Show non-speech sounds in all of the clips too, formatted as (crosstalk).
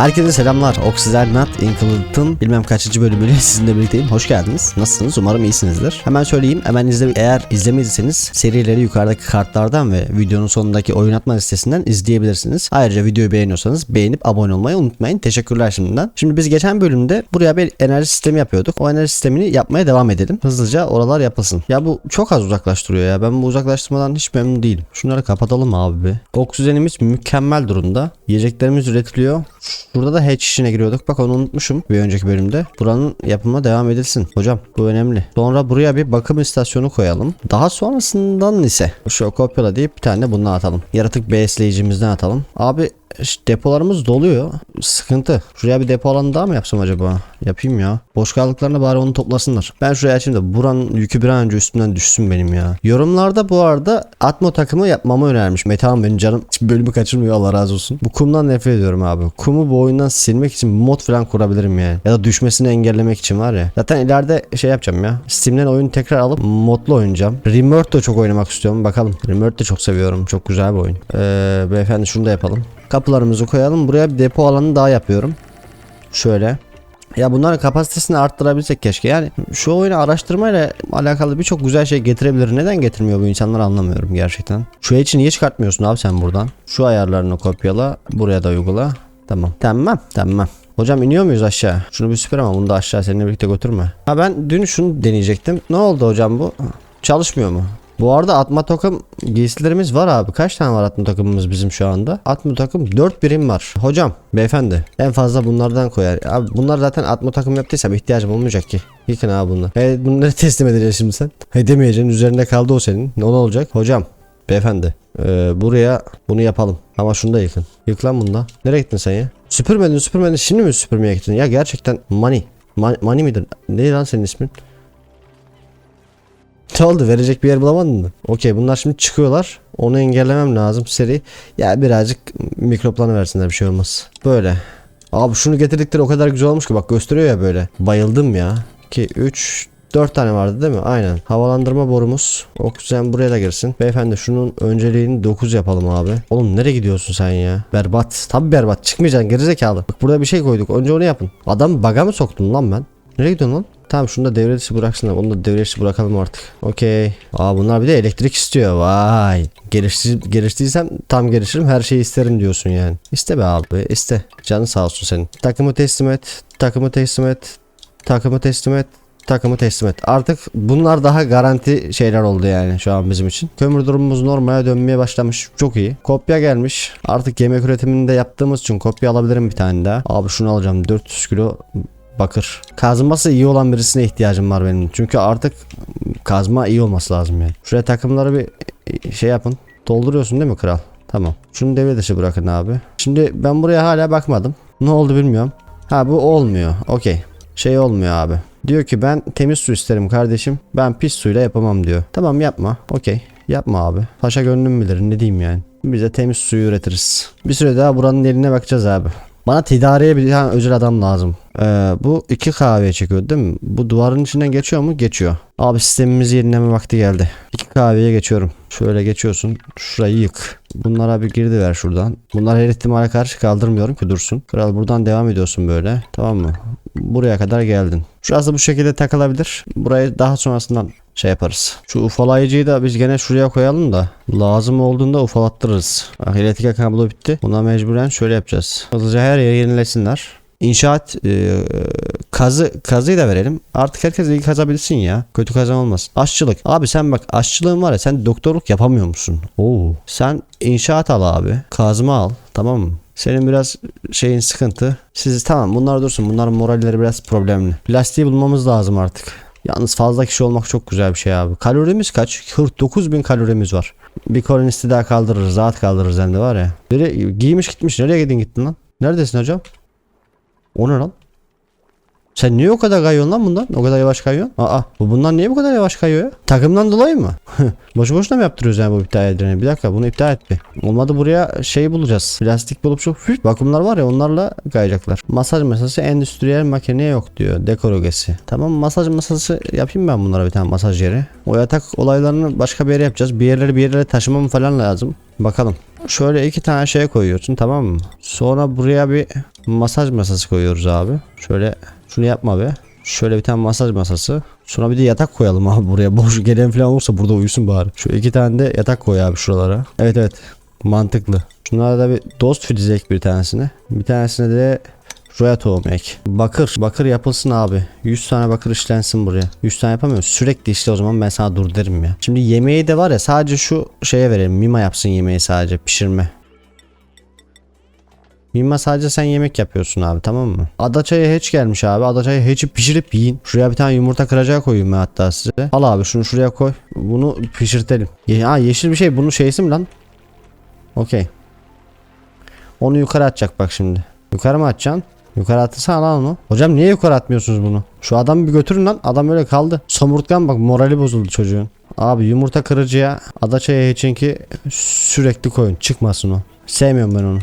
Herkese selamlar. Oksizer Nat Included'ın bilmem kaçıncı bölümüyle (laughs) sizinle birlikteyim. Hoş geldiniz. Nasılsınız? Umarım iyisinizdir. Hemen söyleyeyim. Hemen izle eğer izlemediyseniz serileri yukarıdaki kartlardan ve videonun sonundaki oyun atma listesinden izleyebilirsiniz. Ayrıca videoyu beğeniyorsanız beğenip abone olmayı unutmayın. Teşekkürler şimdiden. Şimdi biz geçen bölümde buraya bir enerji sistemi yapıyorduk. O enerji sistemini yapmaya devam edelim. Hızlıca oralar yapılsın. Ya bu çok az uzaklaştırıyor ya. Ben bu uzaklaştırmadan hiç memnun değilim. Şunları kapatalım abi bir. Oksijenimiz mükemmel durumda. Yiyeceklerimiz üretiliyor. Burada da hatch işine giriyorduk. Bak onu unutmuşum bir önceki bölümde. Buranın yapımına devam edilsin. Hocam bu önemli. Sonra buraya bir bakım istasyonu koyalım. Daha sonrasından ise şu kopyala deyip bir tane bundan atalım. Yaratık besleyicimizden atalım. Abi işte depolarımız doluyor. Sıkıntı. Şuraya bir depo alanı daha mı yapsam acaba? Yapayım ya. Boş kaldıklarını bari onu toplasınlar. Ben şuraya açayım da buranın yükü bir an önce üstümden düşsün benim ya. Yorumlarda bu arada Atmo takımı yapmamı önermiş. Metehan benim canım bölümü kaçırmıyor Allah razı olsun. Bu kumdan nefret ediyorum abi. Kumu bu oyundan silmek için mod falan kurabilirim yani. Ya da düşmesini engellemek için var ya. Zaten ileride şey yapacağım ya. Steam'den oyunu tekrar alıp modlu oynayacağım. Rimworld da çok oynamak istiyorum. Bakalım. Rimworld de çok seviyorum. Çok güzel bir oyun. Ee, beyefendi şunu da yapalım. Kapılarımızı koyalım. Buraya bir depo alanı daha yapıyorum. Şöyle. Ya bunların kapasitesini arttırabilsek keşke. Yani şu oyunu araştırmayla alakalı birçok güzel şey getirebilir. Neden getirmiyor bu insanlar anlamıyorum gerçekten. Şu için niye çıkartmıyorsun abi sen buradan? Şu ayarlarını kopyala. Buraya da uygula. Tamam. Tamam. Tamam. Hocam iniyor muyuz aşağı? Şunu bir süper ama bunu da aşağı seninle birlikte götürme. Ha ben dün şunu deneyecektim. Ne oldu hocam bu? Çalışmıyor mu? Bu arada atma takım giysilerimiz var abi. Kaç tane var atma takımımız bizim şu anda? Atma takım 4 birim var. Hocam beyefendi en fazla bunlardan koyar. Abi bunlar zaten atma takım yaptıysam ihtiyacım olmayacak ki. Yıkın abi bunlar. E, bunları (laughs) teslim edeceğiz şimdi sen. Edemeyeceksin üzerinde kaldı o senin. Ne olacak? Hocam beyefendi ee, buraya bunu yapalım. Ama şunu da yıkın. Yık lan bunda. Nereye gittin sen ya? Süpürmedin süpürmedin. Şimdi mi süpürmeye gittin? Ya gerçekten money. Money midir? Ne lan senin ismin? Ne oldu verecek bir yer bulamadın mı? Okey bunlar şimdi çıkıyorlar. Onu engellemem lazım seri. Ya birazcık mikroplarını versinler bir şey olmaz. Böyle. Abi şunu getirdikleri o kadar güzel olmuş ki bak gösteriyor ya böyle. Bayıldım ya. 2, 3, 4 tane vardı değil mi? Aynen. Havalandırma borumuz. Oksijen buraya da girsin. Beyefendi şunun önceliğini 9 yapalım abi. Oğlum nereye gidiyorsun sen ya? Berbat. Tabi berbat. Çıkmayacaksın gerizekalı. Bak burada bir şey koyduk. Önce onu yapın. Adam baga mı soktun lan ben? Nereye gidiyorsun lan? Tamam şunu da devre dışı bıraksınlar. Onu da devre dışı bırakalım artık. Okey. Aa bunlar bir de elektrik istiyor. Vay. Geliştir, geliştiysem tam gelişirim. Her şeyi isterim diyorsun yani. İste be abi. iste. Canı sağ olsun senin. Takımı teslim et. Takımı teslim et. Takımı teslim et. Takımı teslim et. Artık bunlar daha garanti şeyler oldu yani şu an bizim için. Kömür durumumuz normale dönmeye başlamış. Çok iyi. Kopya gelmiş. Artık yemek üretimini de yaptığımız için kopya alabilirim bir tane daha. Abi şunu alacağım. 400 kilo bakır. Kazması iyi olan birisine ihtiyacım var benim. Çünkü artık kazma iyi olması lazım yani. Şuraya takımları bir şey yapın. Dolduruyorsun değil mi kral? Tamam. Şunu devre dışı bırakın abi. Şimdi ben buraya hala bakmadım. Ne oldu bilmiyorum. Ha bu olmuyor. Okey. Şey olmuyor abi. Diyor ki ben temiz su isterim kardeşim. Ben pis suyla yapamam diyor. Tamam yapma. Okey. Yapma abi. Paşa gönlüm bilir ne diyeyim yani. Biz de temiz suyu üretiriz. Bir süre daha buranın eline bakacağız abi. Bana tidariye bir tane özel adam lazım. Ee, bu iki kahveye çekiyor değil mi? Bu duvarın içinden geçiyor mu? Geçiyor. Abi sistemimizi yenileme vakti geldi. İki kahveye geçiyorum. Şöyle geçiyorsun. Şurayı yık. Bunlara bir girdi ver şuradan. Bunlar her ihtimale karşı kaldırmıyorum ki dursun. Kral buradan devam ediyorsun böyle. Tamam mı? Buraya kadar geldin. Şurası bu şekilde takılabilir. Burayı daha sonrasından şey yaparız. Şu ufalayıcıyı da biz gene şuraya koyalım da lazım olduğunda ufalattırırız. Bak elektrik kablo bitti. Buna mecburen şöyle yapacağız. Hızlıca her yeri yenilesinler. İnşaat e, kazı kazıyı da verelim. Artık herkes iyi kazabilsin ya. Kötü kazan olmasın. Aşçılık. Abi sen bak aşçılığın var ya sen doktorluk yapamıyor musun? Oo. Sen inşaat al abi. Kazma al. Tamam mı? Senin biraz şeyin sıkıntı. Siz tamam bunlar dursun. Bunların moralleri biraz problemli. Plastiği bulmamız lazım artık. Yalnız fazla kişi olmak çok güzel bir şey abi. Kalorimiz kaç? 49 bin kalorimiz var. Bir kolonisti daha kaldırırız. Rahat kaldırırız hem de var ya. Biri giymiş gitmiş. Nereye gidin gittin lan? Neredesin hocam? O ne lan? Sen niye o kadar kayıyorsun lan bundan? O kadar yavaş kayıyorsun. Aa bu bundan niye bu kadar yavaş kayıyor ya? Takımdan dolayı mı? (laughs) Boşu boşuna mı yaptırıyoruz yani bu iptal edileni? Bir dakika bunu iptal et bir. Olmadı buraya şey bulacağız. Plastik bulup şu hüf, vakumlar var ya onlarla kayacaklar. Masaj masası endüstriyel makine yok diyor. Dekor ögesi. Tamam masaj masası yapayım ben bunlara bir tane masaj yeri. O yatak olaylarını başka bir yere yapacağız. Bir yerleri bir yerlere taşımam falan lazım. Bakalım. Şöyle iki tane şey koyuyorsun tamam mı? Sonra buraya bir masaj masası koyuyoruz abi. Şöyle şunu yapma be. Şöyle bir tane masaj masası. Sonra bir de yatak koyalım abi buraya. (laughs) Boş gelen falan olursa burada uyusun bari. Şu iki tane de yatak koy abi şuralara. Evet evet. Mantıklı. Şunlara da bir dost filizi ek bir tanesine. Bir tanesine de Roya tohum ek. Bakır. Bakır yapılsın abi. 100 tane bakır işlensin buraya. 100 tane yapamıyorum. Sürekli işte o zaman ben sana dur derim ya. Şimdi yemeği de var ya sadece şu şeye verelim. Mima yapsın yemeği sadece pişirme. Mima sadece sen yemek yapıyorsun abi tamam mı? Adaçayı hiç gelmiş abi. Adaçayı hiç pişirip yiyin. Şuraya bir tane yumurta kıracağı koyayım ben hatta size. Al abi şunu şuraya koy. Bunu pişirtelim. Ye ha yeşil bir şey. Bunun şeysi mi lan? Okey. Onu yukarı atacak bak şimdi. Yukarı mı atacaksın? Yukarı atırsan lan onu. Hocam niye yukarı atmıyorsunuz bunu? Şu adamı bir götürün lan. Adam öyle kaldı. Somurtkan bak morali bozuldu çocuğun. Abi yumurta kırıcıya adaçaya çünkü sürekli koyun. Çıkmasın o. Sevmiyorum ben onu.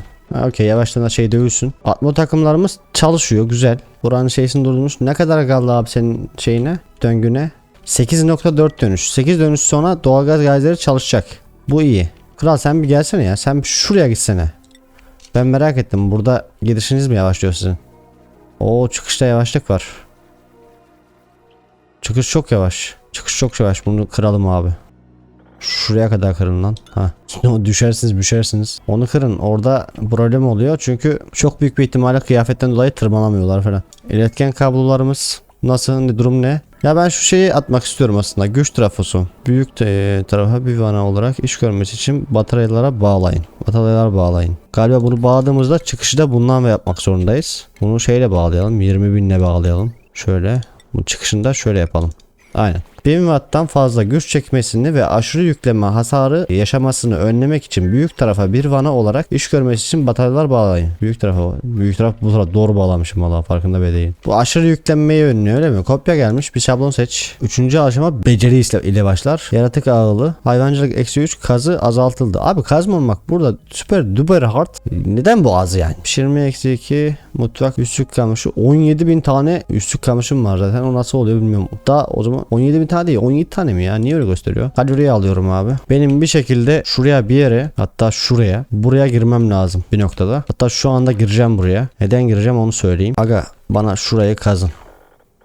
Okey yavaştan da şey dövülsün. Atmo takımlarımız çalışıyor güzel. Buranın şeysini durdurmuş. Ne kadar kaldı abi senin şeyine? Döngüne? 8.4 dönüş. 8 dönüş sonra doğalgaz gazları çalışacak. Bu iyi. Kral sen bir gelsene ya. Sen şuraya gitsene. Ben merak ettim. Burada gidişiniz mi yavaşlıyor sizin? Oo çıkışta yavaşlık var. Çıkış çok yavaş. Çıkış çok yavaş. Bunu kıralım abi. Şuraya kadar kırın lan. Ha. (laughs) Düşersiniz düşersiniz. Onu kırın. Orada problem oluyor. Çünkü çok büyük bir ihtimalle kıyafetten dolayı tırmanamıyorlar falan. İletken kablolarımız nasıl? Ne durum ne? Ya ben şu şeyi atmak istiyorum aslında. Güç trafosu. Büyük e, tarafa bir vana olarak iş görmesi için bataryalara bağlayın. Bataryalara bağlayın. Galiba bunu bağladığımızda çıkışı da bundan yapmak zorundayız. Bunu şeyle bağlayalım. 20 binle bağlayalım. Şöyle. Bu çıkışında şöyle yapalım. Aynen. 1000 watttan fazla güç çekmesini ve aşırı yükleme hasarı yaşamasını önlemek için büyük tarafa bir vana olarak iş görmesi için bataryalar bağlayın. Büyük tarafa büyük taraf bu tarafa doğru bağlamışım valla farkında bile değilim. Bu aşırı yüklenmeyi önlüyor öyle mi? Kopya gelmiş bir şablon seç. Üçüncü aşama beceri ile- başlar. Yaratık ağılı. Hayvancılık eksi 3 kazı azaltıldı. Abi kaz mı olmak burada süper duper hard. Neden bu az yani? Pişirme eksi 2 mutfak üstlük kamışı 17 bin tane üstlük kamışım var zaten o nasıl oluyor bilmiyorum. Da o zaman 17 bin tane değil 17 tane mi ya niye öyle gösteriyor? Kaloriyi alıyorum abi. Benim bir şekilde şuraya bir yere hatta şuraya buraya girmem lazım bir noktada. Hatta şu anda gireceğim buraya. Neden gireceğim onu söyleyeyim. Aga bana şurayı kazın.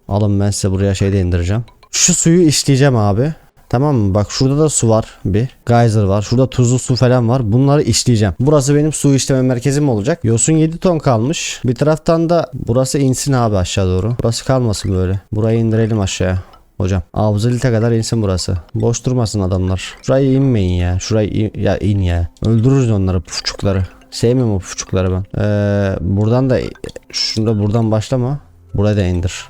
Alın ben size buraya şey de indireceğim. Şu suyu işleyeceğim abi. Tamam mı? Bak şurada da su var bir. Geyser var. Şurada tuzlu su falan var. Bunları işleyeceğim. Burası benim su işleme merkezim olacak. Yosun 7 ton kalmış. Bir taraftan da burası insin abi aşağı doğru. Burası kalmasın böyle. Burayı indirelim aşağıya. Hocam Avzılite kadar insin burası. Boş durmasın adamlar. Şurayı inmeyin ya. Şurayı in, ya in ya. Öldürürüz onları pufçukları. Sevmiyorum o pufçukları ben. Ee, buradan da şunda buradan başlama. Burayı da indir.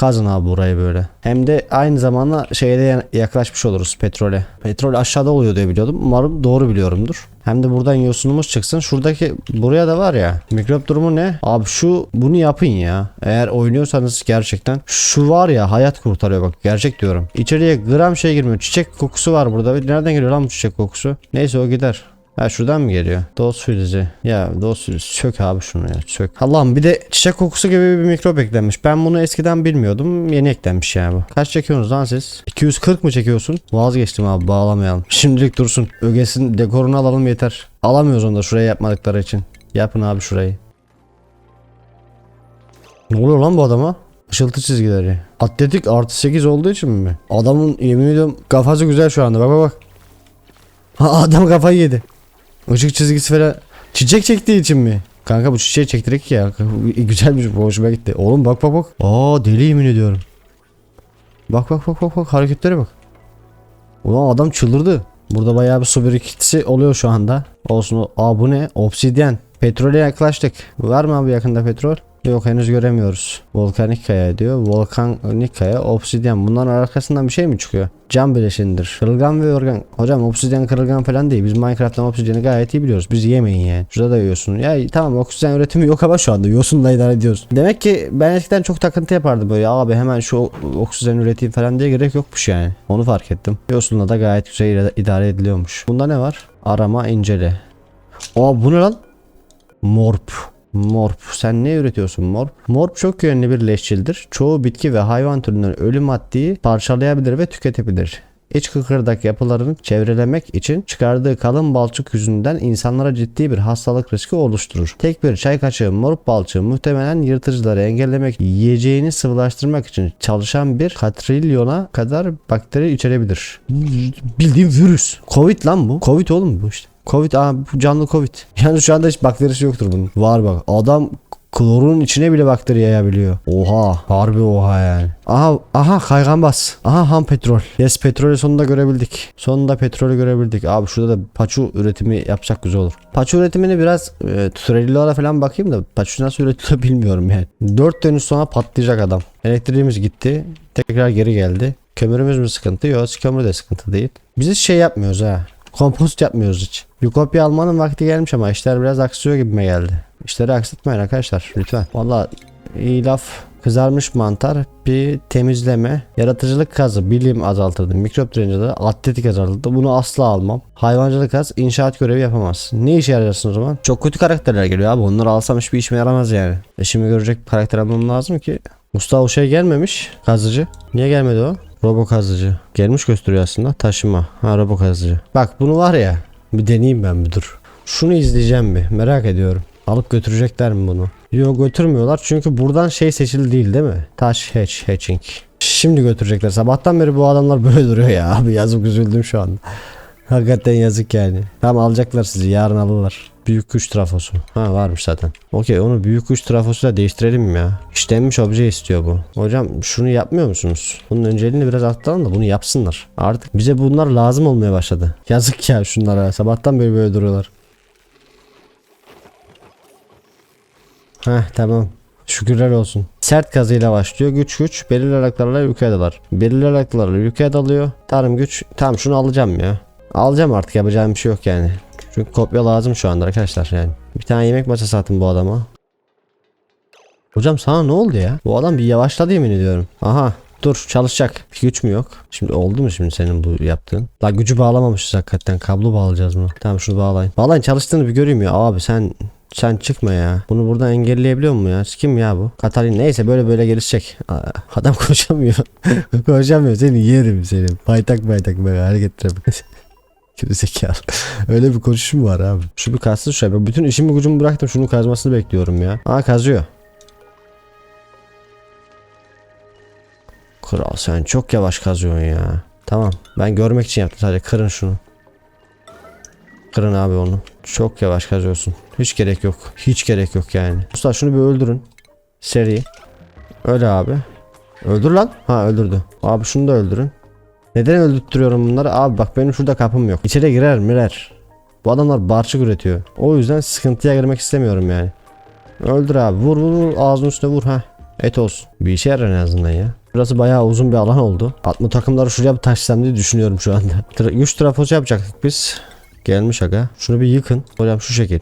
Kazın abi burayı böyle. Hem de aynı zamanda şeyde ya- yaklaşmış oluruz petrole. Petrol aşağıda oluyor diye biliyordum. Umarım doğru biliyorumdur. Hem de buradan yosunumuz çıksın. Şuradaki buraya da var ya. Mikrop durumu ne? Abi şu bunu yapın ya. Eğer oynuyorsanız gerçekten şu var ya hayat kurtarıyor bak. Gerçek diyorum. İçeriye gram şey girmiyor. Çiçek kokusu var burada. Nereden geliyor lan bu çiçek kokusu? Neyse o gider. Ha şuradan mı geliyor? Dost filizi. Ya dost filizi sök abi şunu ya sök. Allah'ım bir de çiçek kokusu gibi bir mikrop eklenmiş. Ben bunu eskiden bilmiyordum. Yeni eklenmiş yani bu. Kaç çekiyorsunuz lan siz? 240 mı çekiyorsun? Vazgeçtim abi bağlamayalım. Şimdilik dursun. Ögesin dekorunu alalım yeter. Alamıyoruz onu da şuraya yapmadıkları için. Yapın abi şurayı. Ne oluyor lan bu adama? Işıltı çizgileri. Atletik artı 8 olduğu için mi? Adamın yemin ediyorum kafası güzel şu anda. Bak bak bak. (laughs) Adam kafayı yedi. Işık çizgisi falan. Çiçek çektiği için mi? Kanka bu çiçeği çektirek ya. (laughs) Güzelmiş bu hoşuma gitti. Oğlum bak bak bak. Aa deli yemin ediyorum. Bak bak bak bak bak hareketlere bak. Ulan adam çıldırdı. Burada bayağı bir su birikintisi oluyor şu anda. Olsun. Aa bu ne? Obsidyen. Petrole yaklaştık. Var mı abi yakında petrol? Yok henüz göremiyoruz. Volkanik kaya diyor. Volkanik kaya, obsidyen. Bunların arkasından bir şey mi çıkıyor? Cam bileşindir. Kırılgan ve organ. Hocam obsidyen kırılgan falan değil. Biz Minecraft'tan obsidyeni gayet iyi biliyoruz. Biz yemeyin yani. Şurada da yosun. Ya tamam oksijen üretimi yok ama şu anda yosunla idare ediyoruz. Demek ki ben eskiden çok takıntı yapardım böyle. Abi hemen şu oksijen üreteyim falan diye gerek yokmuş yani. Onu fark ettim. Yosunla da gayet güzel idare ediliyormuş. Bunda ne var? Arama incele. Aa bu ne lan? Morp. Morp. Sen ne üretiyorsun morp? Morp çok yönlü bir leşçildir. Çoğu bitki ve hayvan türünden ölü maddeyi parçalayabilir ve tüketebilir. iç kıkırdak yapılarını çevrelemek için çıkardığı kalın balçık yüzünden insanlara ciddi bir hastalık riski oluşturur. Tek bir çay kaşığı moruk balçığı muhtemelen yırtıcıları engellemek, yiyeceğini sıvılaştırmak için çalışan bir katrilyona kadar bakteri içerebilir. Bildiğim virüs. Covid lan bu. Covid oğlum bu işte. Covid aa, bu canlı Covid. (laughs) Yani şu anda hiç bakterisi yoktur bunun. Var bak. Adam klorun içine bile bakteri yayabiliyor. Oha. Harbi oha yani. Aha aha kaygan bas. Aha ham petrol. Yes petrolü sonunda görebildik. Sonunda petrolü görebildik. Abi şurada da paçu üretimi yapsak güzel olur. Paçu üretimini biraz e, tutorial'lara falan bakayım da paçu nasıl üretiliyor (laughs) bilmiyorum yani. 4 dönüş sonra patlayacak adam. Elektriğimiz gitti. Tekrar geri geldi. Kömürümüz mü sıkıntı? Yok kömür de sıkıntı değil. Biz hiç şey yapmıyoruz ha. Kompost yapmıyoruz hiç. Bir kopya almanın vakti gelmiş ama işler biraz aksıyor gibime geldi. İşleri aksatmayın arkadaşlar lütfen. Valla iyi laf. Kızarmış mantar, bir temizleme, yaratıcılık kazı, bilim azaltırdı, mikrop direncinde atletik azaltırdı. Bunu asla almam. Hayvancılık az, inşaat görevi yapamaz. Ne işe yarayacaksın o zaman? Çok kötü karakterler geliyor abi. Onları alsam hiçbir işime yaramaz yani. E şimdi görecek bir karakter almam lazım ki. Mustafa o şey gelmemiş. Kazıcı. Niye gelmedi o? Robo kazıcı. Gelmiş gösteriyor aslında. Taşıma. Ha robo kazıcı. Bak bunu var ya. Bir deneyeyim ben bir dur. Şunu izleyeceğim bir. Merak ediyorum. Alıp götürecekler mi bunu? Yok götürmüyorlar çünkü buradan şey seçili değil değil mi? Taş hatch hatching. Şimdi götürecekler. Sabahtan beri bu adamlar böyle duruyor ya. (laughs) Abi yazık üzüldüm şu an. Hakikaten yazık yani. Tamam alacaklar sizi yarın alırlar. Büyük güç trafosu. Ha varmış zaten. Okey onu büyük güç trafosuyla değiştirelim ya? İşlenmiş obje istiyor bu. Hocam şunu yapmıyor musunuz? Bunun önceliğini biraz arttıralım da bunu yapsınlar. Artık bize bunlar lazım olmaya başladı. Yazık ya şunlara. Sabahtan beri böyle duruyorlar. Heh tamam. Şükürler olsun. Sert kazıyla başlıyor. Güç güç. Belirli aralıklarla yukarıya dalar. Belirli aralıklarla yukarıya dalıyor. Tarım güç. Tamam şunu alacağım ya. Alacağım artık yapacağım bir şey yok yani. Çünkü kopya lazım şu anda arkadaşlar yani. Bir tane yemek masası atın bu adama. Hocam sana ne oldu ya? Bu adam bir yavaşladı yemin ediyorum. Aha dur çalışacak. Güç mü yok? Şimdi oldu mu şimdi senin bu yaptığın? La gücü bağlamamışız hakikaten. Kablo bağlayacağız mı? Tamam şunu bağlayın. Bağlayın çalıştığını bir göreyim ya. Abi sen sen çıkma ya. Bunu buradan engelleyebiliyor mu ya? Kim ya bu? Katalin neyse böyle böyle gelişecek. Aa, Adam (laughs) konuşamıyor. konuşamıyor. Seni yerim seni. Paytak paytak böyle hareketler. Geri zekalı. (laughs) Öyle bir konuşum var abi. Şu bir kazsın. Ben bütün işimi gücümü bıraktım. Şunun kazmasını bekliyorum ya. Aa kazıyor. Kral sen çok yavaş kazıyorsun ya. Tamam. Ben görmek için yaptım sadece. Kırın şunu. Kırın abi onu. Çok yavaş kazıyorsun. Hiç gerek yok. Hiç gerek yok yani. Usta şunu bir öldürün. Seri. Öyle abi. Öldür lan. Ha öldürdü. Abi şunu da öldürün. Neden öldürtüyorum bunları? Abi bak benim şurada kapım yok. İçeri girer mirer. Bu adamlar barçık üretiyor. O yüzden sıkıntıya girmek istemiyorum yani. Öldür abi. Vur vur vur. Ağzının üstüne vur ha. Et olsun. Bir işe yarar en azından ya. Burası bayağı uzun bir alan oldu. Atma takımları şuraya bir taşısam diye düşünüyorum şu anda. (laughs) Tra- Güç trafosu yapacaktık biz. Gelmiş aga. Şunu bir yıkın. Hocam şu şekil.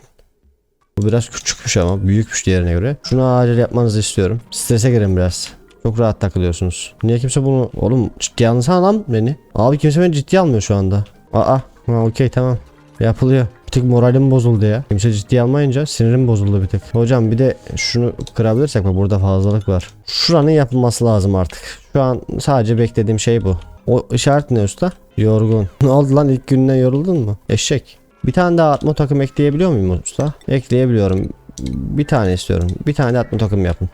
Bu biraz küçükmüş ama büyükmüş diğerine göre. Şunu acil yapmanızı istiyorum. Strese girin biraz. Çok rahat takılıyorsunuz. Niye kimse bunu... Oğlum ciddiye alsana lan beni. Abi kimse beni ciddiye almıyor şu anda. Aa. Ha okey tamam. Yapılıyor. Bir tık moralim bozuldu ya. Kimse ciddiye almayınca sinirim bozuldu bir tık. Hocam bir de şunu kırabilirsek bak burada fazlalık var. Şuranın yapılması lazım artık. Şu an sadece beklediğim şey bu. O işaret ne usta? Yorgun. (laughs) ne oldu lan ilk günden yoruldun mu? Eşek. Bir tane daha atma takım ekleyebiliyor muyum usta? Ekleyebiliyorum. Bir tane istiyorum. Bir tane atma takım yapın.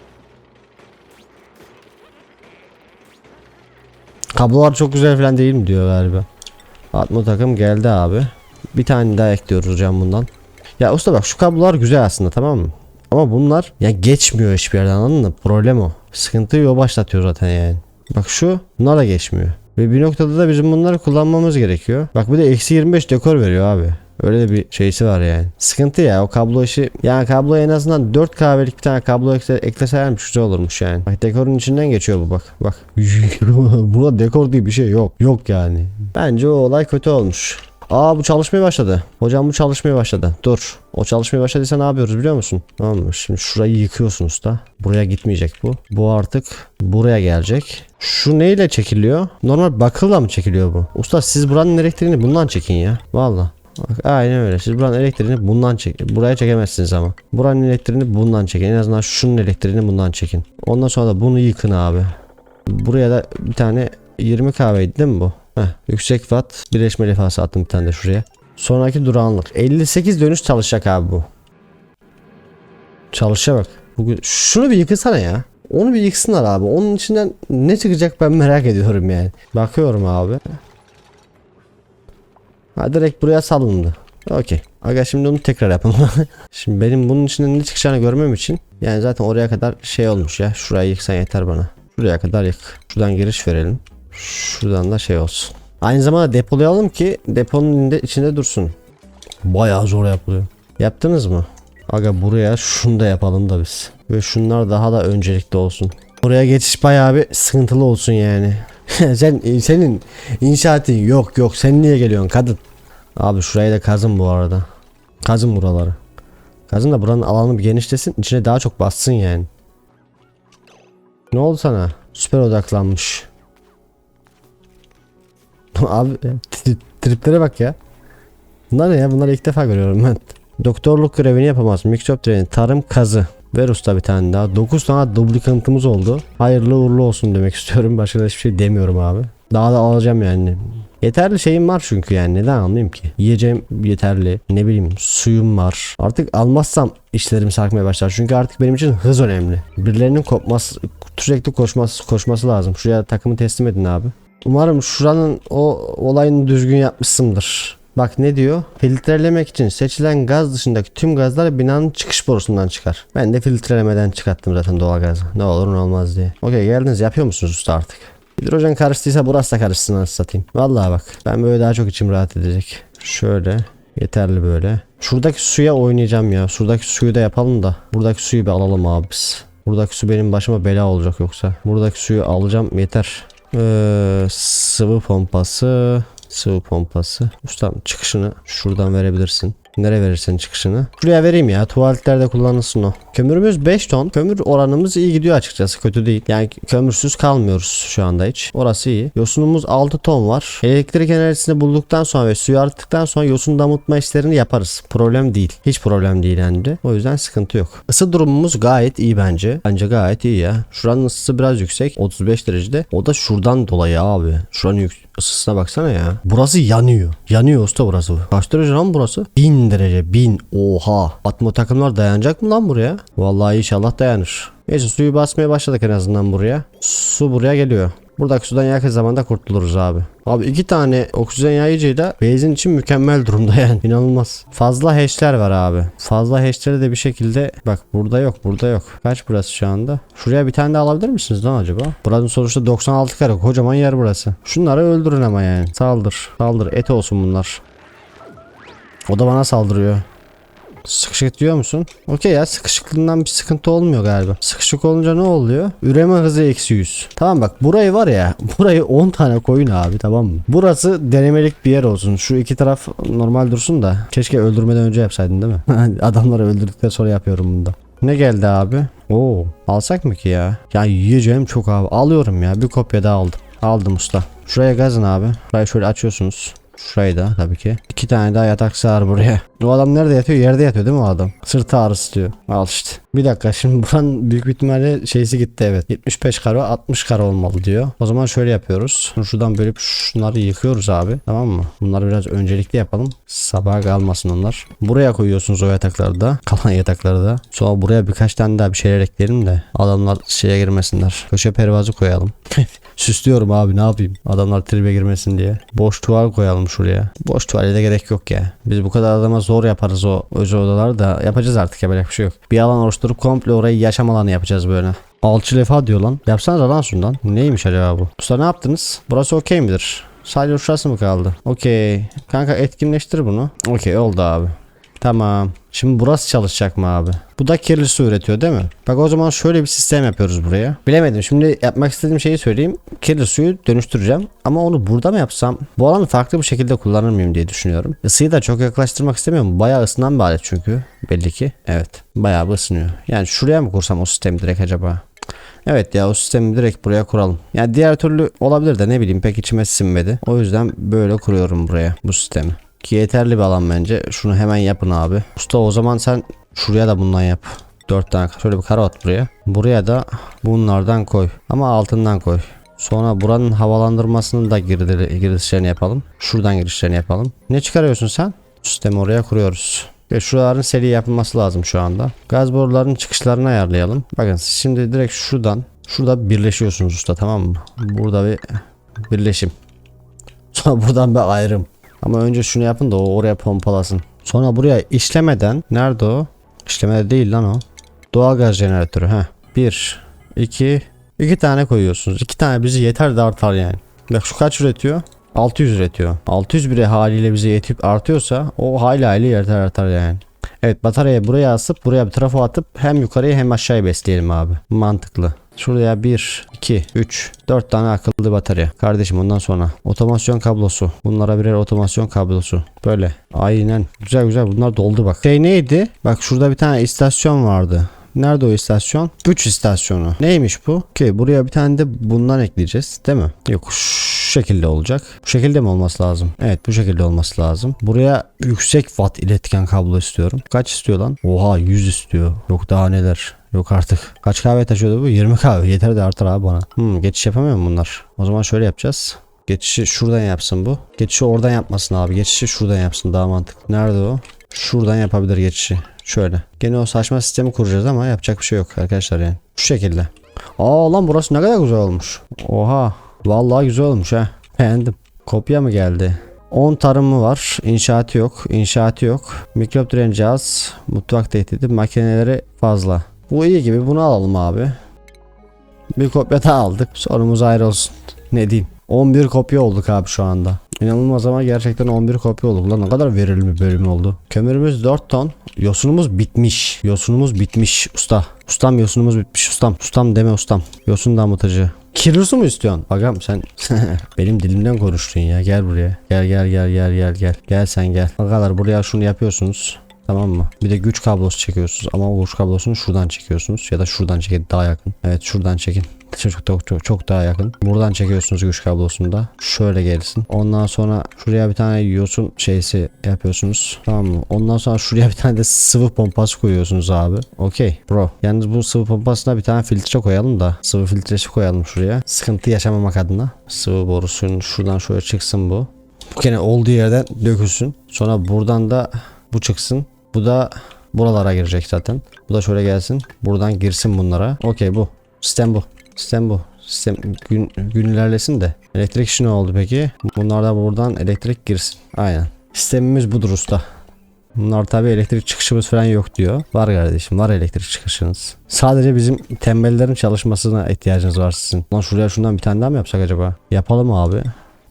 Kablolar çok güzel falan değil mi diyor galiba. Atma takım geldi abi. Bir tane daha ekliyoruz hocam bundan. Ya usta bak şu kablolar güzel aslında tamam mı? Ama bunlar ya geçmiyor hiçbir yerden anladın mı? Problem o. Sıkıntıyı o başlatıyor zaten yani. Bak şu bunlar da geçmiyor. Ve bir noktada da bizim bunları kullanmamız gerekiyor. Bak bir de eksi 25 dekor veriyor abi. Öyle bir şeysi var yani. Sıkıntı ya o kablo işi. Yani kablo en azından 4 kahvelik bir tane kablo ekle, ekleselermiş güzel olurmuş yani. Bak dekorun içinden geçiyor bu bak. Bak. (laughs) Buna dekor diye bir şey yok. Yok yani. Bence o olay kötü olmuş. Aa bu çalışmaya başladı. Hocam bu çalışmaya başladı. Dur. O çalışmaya başladıysa ne yapıyoruz biliyor musun? Tamam mı? Şimdi şurayı yıkıyorsunuz da. Buraya gitmeyecek bu. Bu artık buraya gelecek. Şu neyle çekiliyor? Normal bakılla mı çekiliyor bu? Usta siz buranın elektriğini bundan çekin ya. Valla. Bak, aynen öyle. Siz buranın elektriğini bundan çek. Buraya çekemezsiniz ama. Buranın elektriğini bundan çekin. En azından şunun elektriğini bundan çekin. Ondan sonra da bunu yıkın abi. Buraya da bir tane 20 kahveydi değil mi bu? Heh, yüksek watt birleşme levhası attım bir tane de şuraya. Sonraki durağanlık. 58 dönüş çalışacak abi bu. Çalışa bak. Bugün şunu bir yıkasana ya. Onu bir yıksınlar abi. Onun içinden ne çıkacak ben merak ediyorum yani. Bakıyorum abi. Ha direkt buraya salındı. Okey. Aga şimdi onu tekrar yapalım. (laughs) şimdi benim bunun içinden ne çıkacağını görmem için yani zaten oraya kadar şey olmuş ya. Şurayı yıksan yeter bana. Şuraya kadar yık. Şuradan giriş verelim. Şuradan da şey olsun. Aynı zamanda depolayalım ki deponun içinde, dursun. Bayağı zor yapılıyor. Yaptınız mı? Aga buraya şunu da yapalım da biz. Ve şunlar daha da öncelikli olsun. Buraya geçiş bayağı bir sıkıntılı olsun yani. (laughs) Sen senin inşaatın yok yok. Sen niye geliyorsun kadın? Abi şurayı da kazın bu arada. Kazın buraları. Kazın da buranın alanı bir genişlesin. içine daha çok bassın yani. Ne oldu sana? Süper odaklanmış. (laughs) Abi tri- triplere bak ya. Bunlar ne ya? Bunları ilk defa görüyorum ben. Doktorluk görevini yapamaz. Mikrop treni, tarım kazı. Ver usta bir tane daha. 9 tane duplikantımız oldu. Hayırlı uğurlu olsun demek (laughs) istiyorum. Başka da hiçbir şey demiyorum abi. Daha da alacağım yani. Yeterli şeyim var çünkü yani neden almayayım ki? Yiyeceğim yeterli. Ne bileyim suyum var. Artık almazsam işlerim sarkmaya başlar. Çünkü artık benim için hız önemli. Birilerinin kopması, sürekli koşması, koşması lazım. Şuraya takımı teslim edin abi. Umarım şuranın o olayını düzgün yapmışsındır. Bak ne diyor? Filtrelemek için seçilen gaz dışındaki tüm gazlar binanın çıkış borusundan çıkar. Ben de filtrelemeden çıkarttım zaten doğal gazı. Ne olur ne olmaz diye. Okey geldiniz yapıyor musunuz usta artık? Hidrojen karıştıysa burası da karışsın anasını satayım. Vallahi bak ben böyle daha çok içim rahat edecek. Şöyle yeterli böyle. Şuradaki suya oynayacağım ya. Şuradaki suyu da yapalım da. Buradaki suyu bir alalım abi biz. Buradaki su benim başıma bela olacak yoksa. Buradaki suyu alacağım yeter. Ee, sıvı pompası. Sıvı pompası. Ustam çıkışını şuradan verebilirsin. Nereye verirsen çıkışını. Şuraya vereyim ya. Tuvaletlerde kullanılsın o. Kömürümüz 5 ton. Kömür oranımız iyi gidiyor açıkçası. Kötü değil. Yani kömürsüz kalmıyoruz şu anda hiç. Orası iyi. Yosunumuz 6 ton var. Elektrik enerjisini bulduktan sonra ve suyu arttıktan sonra yosun damıtma işlerini yaparız. Problem değil. Hiç problem değil yani. O yüzden sıkıntı yok. Isı durumumuz gayet iyi bence. Bence gayet iyi ya. Şuranın ısısı biraz yüksek. 35 derecede. O da şuradan dolayı abi. Şuranın yük ısısına baksana ya. Burası yanıyor. Yanıyor usta burası. Kaç derece lan burası? 1000 derece. 1000. Oha. Atma takımlar dayanacak mı lan buraya? Vallahi inşallah dayanır. Neyse suyu basmaya başladık en azından buraya. Su buraya geliyor. Buradaki sudan yakın zamanda kurtuluruz abi. Abi iki tane oksijen yayıcıyla benzin için mükemmel durumda (laughs) yani. İnanılmaz. Fazla hash'ler var abi. Fazla hash'leri de bir şekilde bak burada yok burada yok. Kaç burası şu anda? Şuraya bir tane daha alabilir misiniz lan acaba? Buranın sonuçta 96 kare kocaman yer burası. Şunları öldürün ama yani. Saldır. Saldır. Et olsun bunlar. O da bana saldırıyor. Sıkışık diyor musun? Okey ya sıkışıklığından bir sıkıntı olmuyor galiba. Sıkışık olunca ne oluyor? Üreme hızı eksi 100. Tamam bak burayı var ya (laughs) burayı 10 tane koyun abi tamam mı? Burası denemelik bir yer olsun. Şu iki taraf normal dursun da. Keşke öldürmeden önce yapsaydın değil mi? (laughs) Adamları öldürdükten sonra yapıyorum bunu da. Ne geldi abi? Oo, alsak mı ki ya? Ya yiyeceğim çok abi. Alıyorum ya. Bir kopya daha aldım. Aldım usta. Şuraya gazın abi. Burayı şöyle açıyorsunuz. Şurayı da tabii ki. İki tane daha yatak sığar buraya. O adam nerede yatıyor? Yerde yatıyor değil mi o adam? Sırtı ağrısı diyor. Al işte. Bir dakika şimdi buranın büyük ihtimalle şeysi gitti evet. 75 karo 60 karo olmalı diyor. O zaman şöyle yapıyoruz. Şuradan bölüp şunları yıkıyoruz abi. Tamam mı? Bunları biraz öncelikli yapalım. Sabaha kalmasın onlar. Buraya koyuyorsunuz o yatakları da. Kalan yatakları da. Sonra buraya birkaç tane daha bir şeyler ekleyelim de adamlar şeye girmesinler. Köşe pervazı koyalım. (laughs) Süslüyorum abi ne yapayım? Adamlar tribe girmesin diye. Boş tuval koyalım şuraya. Boş tuvale gerek yok ya. Biz bu kadar adama zor yaparız o özel odaları da yapacağız artık yapacak bir şey yok. Bir alan oluşturup komple orayı yaşam alanı yapacağız böyle. Alçı lefa diyor lan. Yapsanız lan şundan. Neymiş acaba bu? Usta ne yaptınız? Burası okey midir? Sadece şurası mı kaldı? Okey. Kanka etkinleştir bunu. Okey oldu abi. Tamam. Şimdi burası çalışacak mı abi? Bu da kirli su üretiyor değil mi? Bak o zaman şöyle bir sistem yapıyoruz buraya. Bilemedim. Şimdi yapmak istediğim şeyi söyleyeyim. Kirli suyu dönüştüreceğim. Ama onu burada mı yapsam? Bu alanı farklı bir şekilde kullanır mıyım diye düşünüyorum. Isıyı da çok yaklaştırmak istemiyorum. Bayağı ısınan bir alet çünkü. Belli ki. Evet. Bayağı bir ısınıyor. Yani şuraya mı kursam o sistemi direkt acaba? Evet ya o sistemi direkt buraya kuralım. Yani diğer türlü olabilir de ne bileyim pek içime sinmedi. O yüzden böyle kuruyorum buraya bu sistemi. Ki yeterli bir alan bence. Şunu hemen yapın abi. Usta o zaman sen şuraya da bundan yap. 4 tane şöyle bir kara at buraya. Buraya da bunlardan koy. Ama altından koy. Sonra buranın havalandırmasının da girişlerini yapalım. Şuradan girişlerini yapalım. Ne çıkarıyorsun sen? Sistemi oraya kuruyoruz. Ve şuraların seri yapılması lazım şu anda. Gaz borularının çıkışlarını ayarlayalım. Bakın şimdi direkt şuradan şurada birleşiyorsunuz usta tamam mı? Burada bir birleşim. (laughs) Sonra buradan bir ayrım. Ama önce şunu yapın da o oraya pompalasın. Sonra buraya işlemeden nerede o? İşlemede değil lan o. Doğal gaz jeneratörü ha. 1 2 2 tane koyuyorsunuz. 2 tane bizi yeter de artar yani. Bak şu kaç üretiyor? 600 üretiyor. 600 bire haliyle bize yetip artıyorsa o hayli hayli yeter artar yani. Evet bataryayı buraya asıp buraya bir trafo atıp hem yukarıya hem aşağıya besleyelim abi. Mantıklı. Şuraya 1, 2, 3, 4 tane akıllı batarya. Kardeşim ondan sonra otomasyon kablosu. Bunlara birer otomasyon kablosu. Böyle. Aynen. Güzel güzel bunlar doldu bak. Şey neydi? Bak şurada bir tane istasyon vardı. Nerede o istasyon? Güç istasyonu. Neymiş bu? Okey buraya bir tane de bundan ekleyeceğiz değil mi? Yok şekilde olacak. Bu şekilde mi olması lazım? Evet bu şekilde olması lazım. Buraya yüksek watt iletken kablo istiyorum. Kaç istiyor lan? Oha 100 istiyor. Yok daha neler. Yok artık. Kaç kahve taşıyordu bu? 20 kahve. Yeter de artar abi bana. Hmm, geçiş yapamıyor mu bunlar? O zaman şöyle yapacağız. Geçişi şuradan yapsın bu. Geçişi oradan yapmasın abi. Geçişi şuradan yapsın daha mantıklı. Nerede o? Şuradan yapabilir geçişi. Şöyle. Gene o saçma sistemi kuracağız ama yapacak bir şey yok arkadaşlar yani. Şu şekilde. Aa lan burası ne kadar güzel olmuş. Oha. Vallahi güzel olmuş ha. Beğendim. Kopya mı geldi? 10 tarımı var. İnşaatı yok. İnşaatı yok. Mikrop direnci az. Mutfak tehdidi. Makineleri fazla. Bu iyi gibi. Bunu alalım abi. Bir kopya daha aldık. Sorumuz ayrı olsun. Ne diyeyim. 11 kopya olduk abi şu anda. İnanılmaz ama gerçekten 11 kopya olduk. Lan ne kadar verimli bölüm oldu. Kömürümüz 4 ton. Yosunumuz bitmiş. Yosunumuz bitmiş usta. Ustam yosunumuz bitmiş ustam. Ustam deme ustam. Yosun damıtıcı. Kilosu mu istiyorsun? Agam sen (laughs) benim dilimden konuştun ya. Gel buraya. Gel gel gel gel gel gel. Gel sen gel. Agalar buraya şunu yapıyorsunuz. Tamam mı? Bir de güç kablosu çekiyorsunuz ama o güç kablosunu şuradan çekiyorsunuz ya da şuradan çekin daha yakın. Evet şuradan çekin. Çok, çok, çok, çok daha yakın. Buradan çekiyorsunuz güç kablosunu da. Şöyle gelsin. Ondan sonra şuraya bir tane yosun şeysi yapıyorsunuz. Tamam mı? Ondan sonra şuraya bir tane de sıvı pompası koyuyorsunuz abi. Okey bro. Yalnız bu sıvı pompasına bir tane filtre koyalım da. Sıvı filtresi koyalım şuraya. Sıkıntı yaşamamak adına. Sıvı borusunun şuradan şöyle çıksın bu. Bu gene olduğu yerden dökülsün. Sonra buradan da bu çıksın. Bu da buralara girecek zaten. Bu da şöyle gelsin. Buradan girsin bunlara. Okey bu. Sistem bu. Sistem bu. Sistem gün, gün ilerlesin de. Elektrik işi ne oldu peki? Bunlar da buradan elektrik girsin. Aynen. Sistemimiz budur usta. Bunlar tabi elektrik çıkışımız falan yok diyor. Var kardeşim var elektrik çıkışınız. Sadece bizim tembellerin çalışmasına ihtiyacınız var sizin. Lan şuraya şundan bir tane daha mı yapsak acaba? Yapalım abi.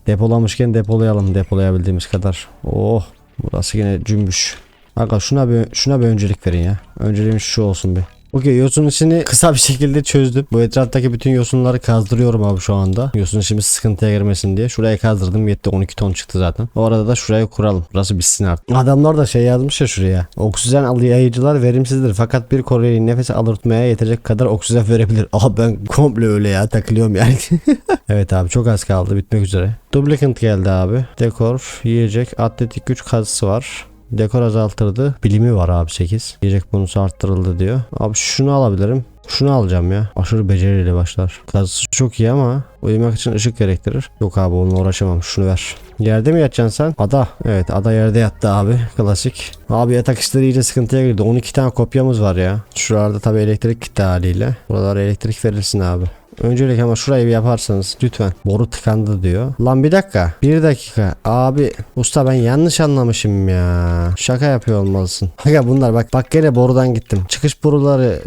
Depolamışken depolayalım depolayabildiğimiz kadar. Oh burası yine cümbüş. Aga şuna bir şuna bir öncelik verin ya. Önceliğim şu olsun bir. Okey yosun işini (laughs) kısa bir şekilde çözdüm. Bu etraftaki bütün yosunları kazdırıyorum abi şu anda. Yosun işimiz sıkıntıya girmesin diye. Şuraya kazdırdım yetti 12 ton çıktı zaten. O arada da şuraya kuralım. Burası bitsin artık. Adamlar da şey yazmış ya şuraya. Oksijen yayıcılar verimsizdir fakat bir Koreli nefes alırtmaya yetecek kadar oksijen verebilir. (laughs) Aha ben komple öyle ya takılıyorum yani. (laughs) evet abi çok az kaldı bitmek üzere. Duplicant geldi abi. Dekor, yiyecek, atletik güç kazısı var. Dekor azaltırdı. Bilimi var abi 8. Yiyecek bonusu arttırıldı diyor. Abi şunu alabilirim. Şunu alacağım ya. Aşırı beceriyle başlar. Kazısı çok iyi ama uyumak için ışık gerektirir. Yok abi onunla uğraşamam. Şunu ver. Yerde mi yatacaksın sen? Ada. Evet ada yerde yattı abi. Klasik. Abi yatak işleri iyice sıkıntıya girdi. 12 tane kopyamız var ya. Şuralarda tabi elektrik gitti haliyle. Buralara elektrik verilsin abi. Öncelik ama şurayı bir yaparsanız lütfen. Boru tıkandı diyor. Lan bir dakika. Bir dakika. Abi usta ben yanlış anlamışım ya. Şaka yapıyor olmalısın. (laughs) Aga bunlar bak bak gene borudan gittim. Çıkış boruları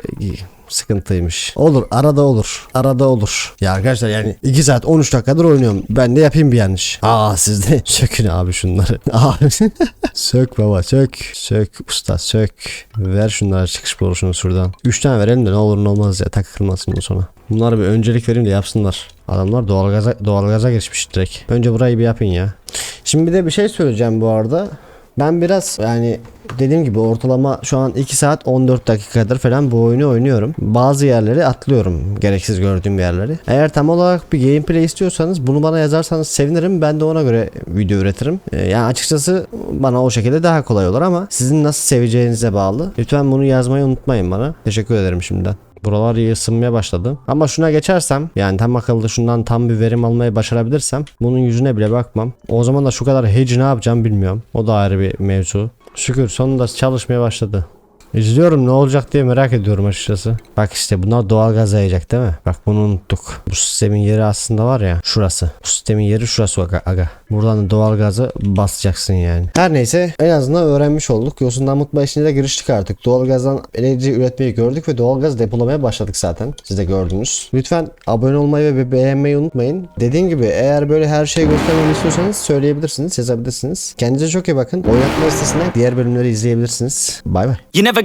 sıkıntıymış. Olur arada olur. Arada olur. Ya arkadaşlar yani 2 saat 13 dakikadır oynuyorum. Ben de yapayım bir yanlış. Aa siz de (laughs) sökün abi şunları. (laughs) Sök baba sök. Sök usta sök. Ver şunlara çıkış borusunu şuradan. 3 tane verelim de ne olur ne olmaz ya takılmasın bu sonra. Bunlara bir öncelik vereyim de yapsınlar. Adamlar doğalgaza, doğalgaza geçmiş direkt. Önce burayı bir yapın ya. Şimdi bir de bir şey söyleyeceğim bu arada. Ben biraz yani dediğim gibi ortalama şu an 2 saat 14 dakikadır falan bu oyunu oynuyorum. Bazı yerleri atlıyorum. Gereksiz gördüğüm yerleri. Eğer tam olarak bir gameplay istiyorsanız bunu bana yazarsanız sevinirim. Ben de ona göre video üretirim. Ee, yani açıkçası bana o şekilde daha kolay olur ama sizin nasıl seveceğinize bağlı. Lütfen bunu yazmayı unutmayın bana. Teşekkür ederim şimdiden. Buralar iyi ısınmaya başladı. Ama şuna geçersem yani tam akıllı şundan tam bir verim almayı başarabilirsem bunun yüzüne bile bakmam. O zaman da şu kadar hedge ne yapacağım bilmiyorum. O da ayrı bir mevzu. Şükür sonunda çalışmaya başladı. İzliyorum ne olacak diye merak ediyorum açıkçası. Bak işte bunlar doğal gaz yayacak değil mi? Bak bunu unuttuk. Bu sistemin yeri aslında var ya şurası. Bu sistemin yeri şurası aga. aga. Buradan da doğal gazı basacaksın yani. Her neyse en azından öğrenmiş olduk. Yosundan damıtma işine de giriştik artık. Doğalgazdan enerji üretmeyi gördük ve doğalgaz depolamaya başladık zaten. Siz de gördünüz. Lütfen abone olmayı ve beğenmeyi unutmayın. Dediğim gibi eğer böyle her şeyi göstermemi istiyorsanız söyleyebilirsiniz, yazabilirsiniz. Kendinize çok iyi bakın. Oynatma listesinden diğer bölümleri izleyebilirsiniz. Bay bay. You're never